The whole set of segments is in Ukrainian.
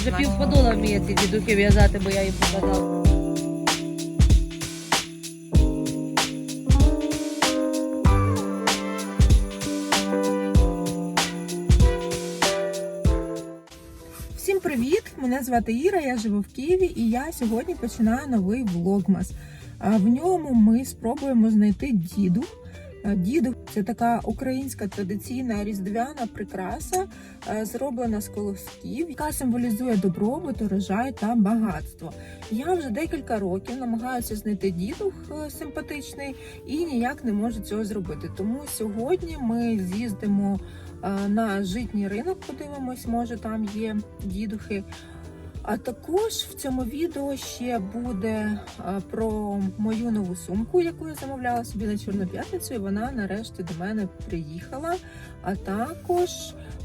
Вже півподола вміє ці дідухи в'язати, бо я їм показала. Всім привіт! Мене звати Іра, я живу в Києві і я сьогодні починаю новий влогмас. В ньому ми спробуємо знайти діду. А Діду це така українська традиційна різдвяна прикраса, е, зроблена з колосків, яка символізує добробут, урожай та багатство. Я вже декілька років намагаюся знайти дідух е, симпатичний і ніяк не можу цього зробити. Тому сьогодні ми з'їздимо е, на житній ринок, подивимось, може там є дідухи. А також в цьому відео ще буде е, про мою нову сумку, яку я замовляла собі на Чорну п'ятницю, і вона нарешті до мене приїхала. А також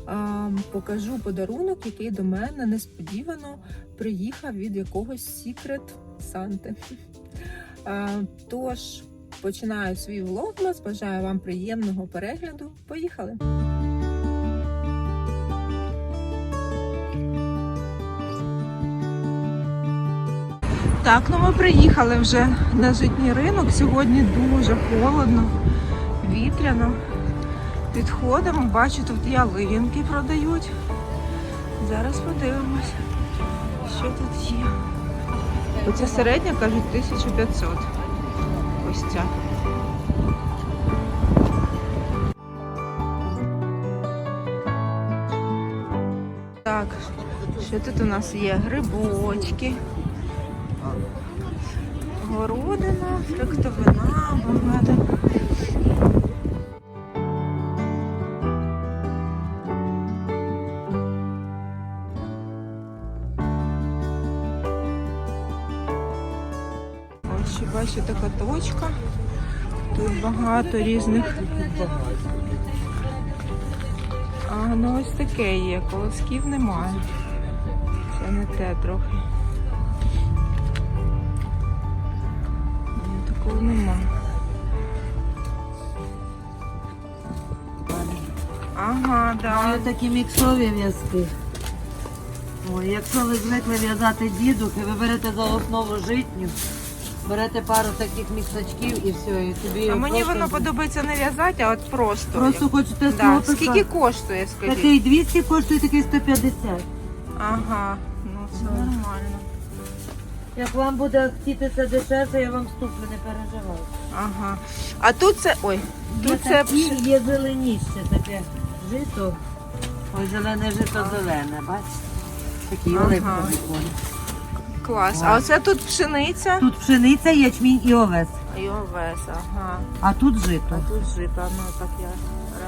а, покажу подарунок, який до мене несподівано приїхав від якогось секрет Санти. Тож починаю свій влогмас. Бажаю вам приємного перегляду. Поїхали! Так, ну ми приїхали вже на житній ринок. Сьогодні дуже холодно, вітряно. Підходимо, бачу, тут ялинки продають. Зараз подивимось, що тут є. Оця середня, кажуть, 1500. Ось ця. Так, що тут у нас є? Грибочки. Городина, фруктовина, багато. Ось ще бачу така точка. Тут багато різних. А, ну ось таке є, колосків немає. Це не те трохи. Да. Такі міксові в'язки. Ой, якщо ви звикли в'язати дідух і ви берете за основу житню, берете пару таких місачків і все, і тобі А мені просто- воно подобається не в'язати, а от просто. Просто хочете Да. Скільки коштує, скажіть? Такий 200 коштує, такий 150. Ага, ну це нормально. Як вам буде хотітися дешевше, я вам ступлю, не переживайте. Ага. А тут це. Ой, Є тут це. такі, є зеленіще таке жито. Ой, зелене жито зелене, бачите? Такі Ага. оливкові. Клас. А оце тут пшениця. Тут пшениця, ячмінь і овес, І овес, ага. а тут А жито. тут жита, ну так я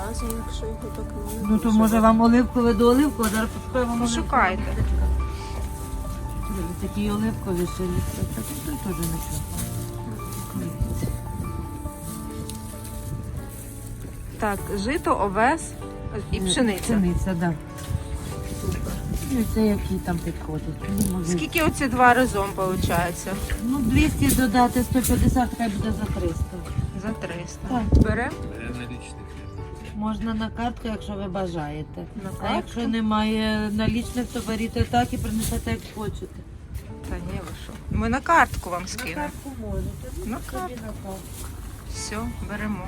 разом, якщо його так не Ну то може вам оливкове до оливкового, зараз пошукаємо вам Пошукайте. Такі оливкові шилі. Це тут теж нічого. Так, жито, овес і пшениця. Пшениця, так. Да. Ну, це які там підходить. Скільки оці два разом виходить? Ну, 200 додати 150, хай буде за 300. За 300. Так. Беремо? Можна на картку, якщо ви бажаєте. На А картку? якщо немає налічних, то беріть так і принесете, як хочете. Та ні, ви що? Ми на картку вам На скинемо. картку можете. На Собі картку. на картку. Все, беремо.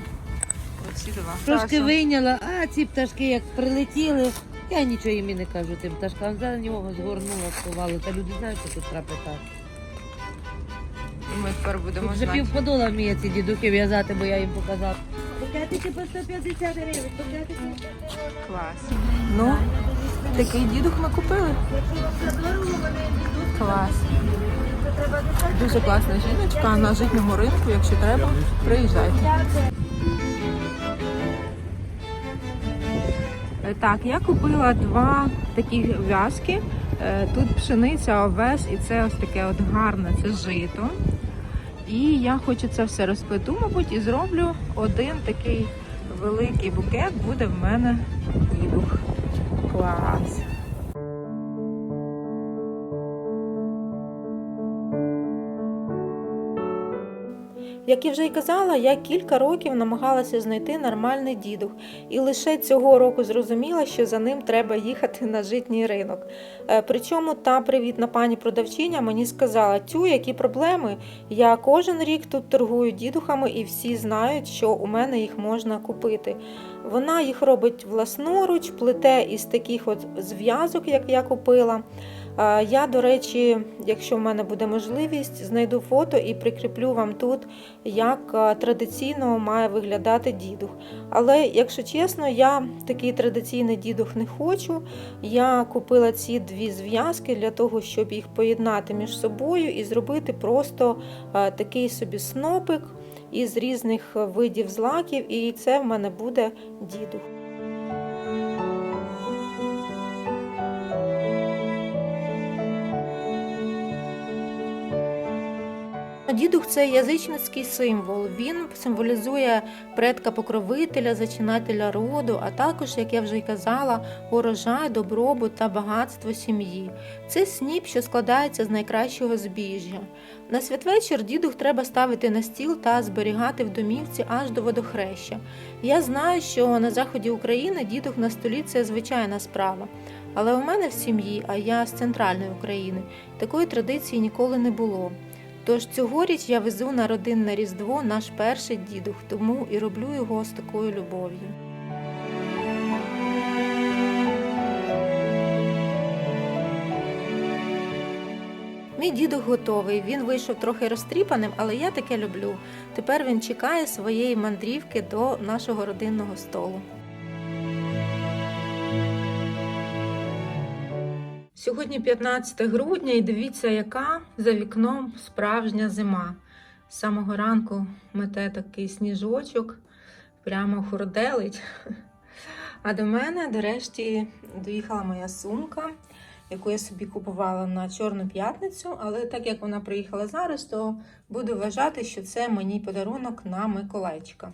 Оці два. Трошки вийняла, а ці пташки як прилетіли. Я нічого їм і не кажу тим пташкам. За нього згорнула, сховала. Та люди знають, що тут трапити. І ми тепер будемо Вже знати. півподола вміє ці дідухи в'язати, бо я їм показав. Пакетики по 150 гривень, пакетики. Клас. Ну, такий дідух ми купили. Клас. Дуже класна жіночка на житньому ринку, якщо треба, приїжджайте. Так, я купила два такі в'язки. Е, Тут пшениця, овес і це ось таке от гарне, це жито. І я хочу це все розплету, мабуть, і зроблю один такий великий букет буде в мене дідух. Клас. Як я вже й казала, я кілька років намагалася знайти нормальний дідух, і лише цього року зрозуміла, що за ним треба їхати на житній ринок. Е, Причому та привітна пані продавчиня мені сказала: тю, які проблеми. Я кожен рік тут торгую дідухами, і всі знають, що у мене їх можна купити. Вона їх робить власноруч, плете із таких от зв'язок, як я купила. Я, до речі, якщо в мене буде можливість, знайду фото і прикріплю вам тут, як традиційно має виглядати дідух. Але, якщо чесно, я такий традиційний дідух не хочу. Я купила ці дві зв'язки для того, щоб їх поєднати між собою і зробити просто такий собі снопик із різних видів злаків, і це в мене буде дідух. Дідух це язичницький символ. Він символізує предка покровителя, зачинателя роду, а також, як я вже й казала, урожай, добробут та багатство сім'ї. Це сніп, що складається з найкращого збіжжя. На святвечір дідух треба ставити на стіл та зберігати в домівці аж до водохреща. Я знаю, що на заході України дідух на столі це звичайна справа. Але у мене в сім'ї, а я з центральної України, такої традиції ніколи не було. Тож цьогоріч я везу на родинне різдво наш перший дідух, тому і роблю його з такою любов'ю. Мій дідух готовий. Він вийшов трохи розтріпаним, але я таке люблю. Тепер він чекає своєї мандрівки до нашого родинного столу. Сьогодні 15 грудня і дивіться, яка за вікном справжня зима. З самого ранку мете такий сніжочок, прямо хурделить. А до мене, нарешті, доїхала моя сумка, яку я собі купувала на Чорну п'ятницю. Але так як вона приїхала зараз, то буду вважати, що це мені подарунок на Миколайчика.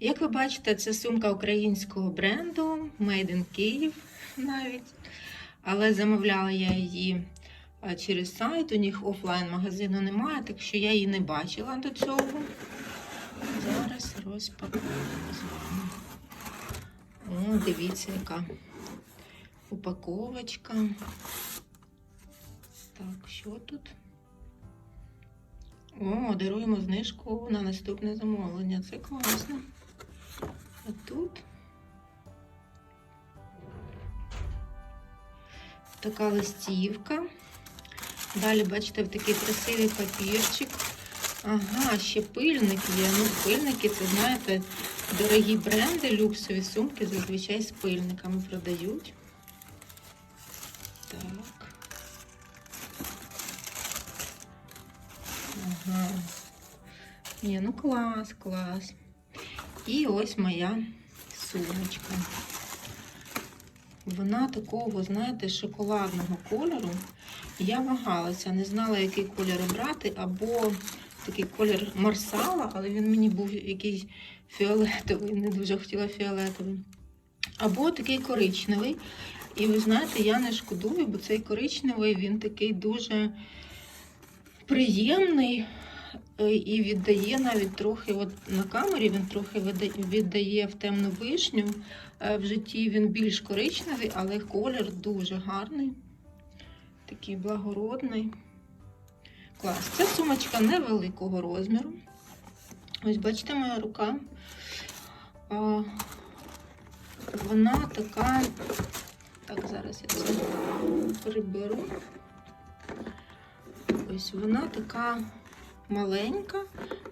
Як ви бачите, це сумка українського бренду Made in Kyiv навіть але замовляла я її е, через сайт. У них офлайн-магазину немає, так що я її не бачила до цього. Зараз розпакую з вами. О, дивіться, яка упаковочка. Так, що тут? О, даруємо знижку на наступне замовлення. Це класно. А тут така листівка. Далі, бачите, в такий красивий папірчик. Ага, ще пильник є. Ну, пильники, це, знаєте, дорогі бренди, люксові сумки зазвичай з пильниками продають. Так. Ага. Ні, ну клас, клас. І ось моя сумочка. Вона такого, знаєте, шоколадного кольору. Я вагалася, не знала, який колір обрати, або такий колір марсала, але він мені був якийсь фіолетовий, не дуже хотіла фіолетовий. Або такий коричневий. І ви знаєте, я не шкодую, бо цей коричневий, він такий дуже приємний е, і віддає навіть трохи, от на камері він трохи віддає в темну вишню. Е, В житті він більш коричневий, але колір дуже гарний. Такий благородний. Клас. Це сумочка невеликого розміру. Ось бачите, моя рука. Вона така. Так, зараз я це приберу. Ось вона така маленька,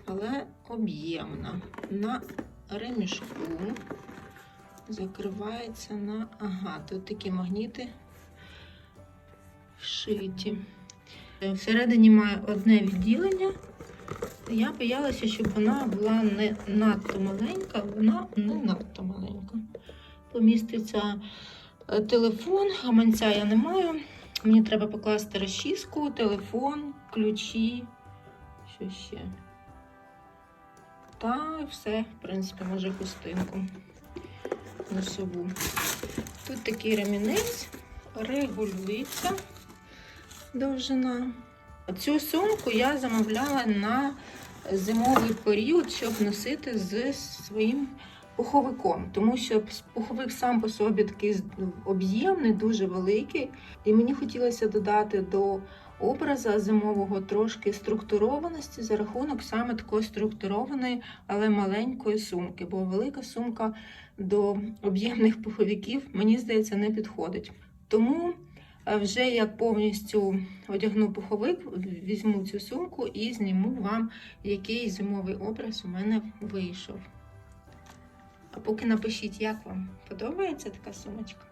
але об'ємна. На ремішку закривається на. Ага, тут такі магніти вшиті. Е, Всередині має одне відділення. Я боялася, щоб вона була не надто маленька, вона не надто маленька. Поміститься е, телефон, гаманця я не маю. Мені треба покласти розчіску, телефон, ключі. Що ще? Та все, в принципі, може хустинку носову. Тут такий ремінець, регулюється довжина. Цю сумку я замовляла на зимовий період, щоб носити з своїм пуховиком, тому що пуховик сам по собі такий об'ємний, дуже великий. І мені хотілося додати до образа зимового трошки структурованості за рахунок саме такої структурованої, але маленької сумки, бо велика сумка до об'ємних пуховиків, мені здається, не підходить. Тому е, вже як повністю одягну пуховик, візьму цю сумку і зніму вам, який зимовий образ у мене вийшов. А поки напишіть, як вам подобається така сумочка.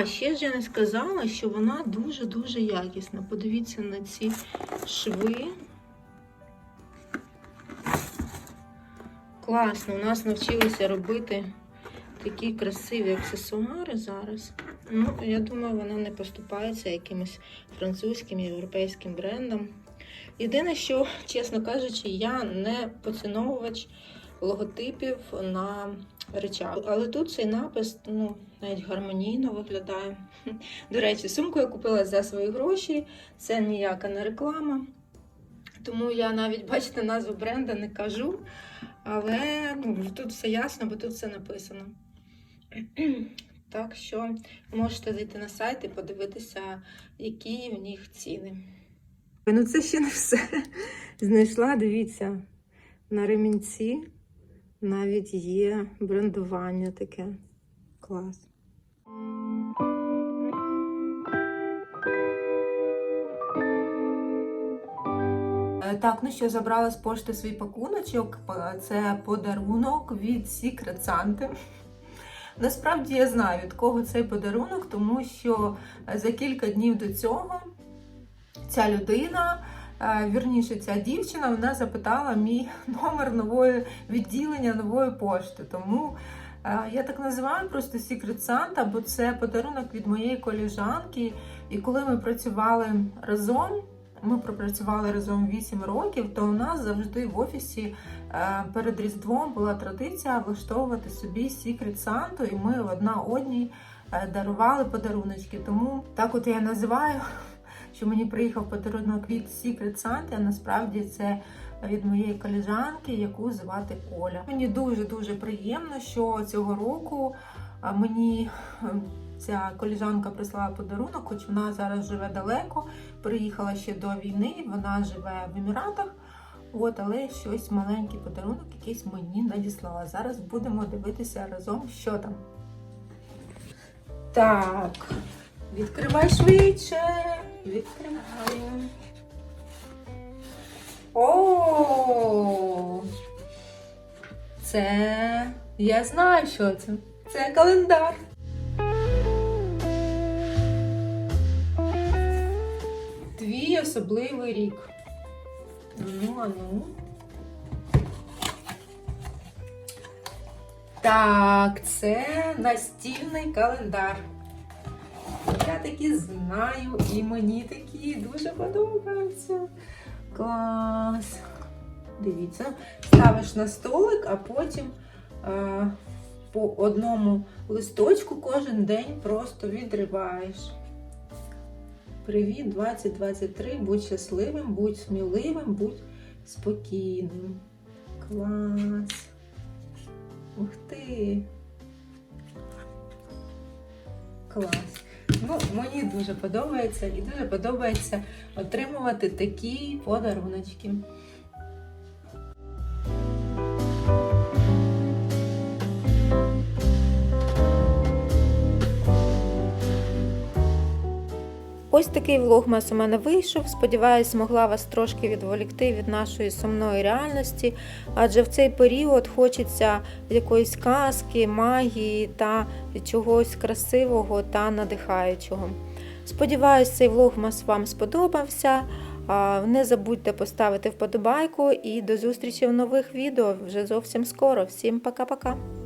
А ще ж я не сказала, що вона дуже-дуже якісна. Подивіться на ці шви. Класно, у нас навчилися робити такі красиві аксесуари зараз. Ну, я думаю, вона не поступається якимось французьким європейським брендом. Єдине, що, чесно кажучи, я не поціновувач логотипів на речах. Але тут цей напис ну, навіть гармонійно виглядає. До речі, сумку я купила за свої гроші, це ніяка не реклама. Тому я навіть, бачите, назву бренда не кажу. Але ну, тут все ясно, бо тут все написано. Так що можете зайти на сайт і подивитися, які в них ціни. Ну, це ще не все. Знайшла, дивіться, на ремінці навіть є брендування таке. Клас. Е, Так, ну що, забрала з пошти свій пакуночок. Це подарунок від Secret Santa. Насправді я знаю, від кого цей подарунок, тому що е, за кілька днів до цього ця людина, е, вірніше, ця дівчина, вона запитала мій номер нової відділення нової пошти. Тому я так називаю просто Secret Santa, бо це подарунок від моєї коліжанки. І коли ми працювали разом, ми пропрацювали разом 8 років, то у нас завжди в офісі перед Різдвом була традиція влаштовувати собі Secret Santa, і ми одна одній дарували подаруночки. Тому так от я називаю, що мені приїхав подарунок від Secret Santa, а насправді це від моєї коліжанки, яку звати Коля. Мені дуже-дуже приємно, що цього року мені е, ця коліжанка прислала подарунок, хоч вона зараз живе далеко, приїхала ще до війни, вона живе в Еміратах. От, але щось маленький подарунок якийсь мені надіслала. Зараз будемо дивитися разом, що там. Так, відкривай швидше. Відкриваю. О! Це я знаю, що це. Це календар. Твій особливий рік. Ну, а ну. Так, це настільний календар. Я такі знаю, і мені такі дуже подобаються. Клас. Дивіться, ставиш на столик, а потім е, по одному листочку кожен день просто відриваєш. Привіт, 2023. Будь щасливим, будь сміливим, будь спокійним. Клас. Ух ти. Клас. Ну, мені дуже подобається і дуже подобається отримувати такі подаруночки. Ось такий влогмас у мене вийшов. Сподіваюсь, змогла вас трошки відволікти від нашої сумної реальності, адже в цей період хочеться якоїсь казки, магії та чогось красивого та надихаючого. Сподіваюсь, цей влогмас вам сподобався. Не забудьте поставити вподобайку і до зустрічі в нових відео вже зовсім скоро. Всім пока-пока!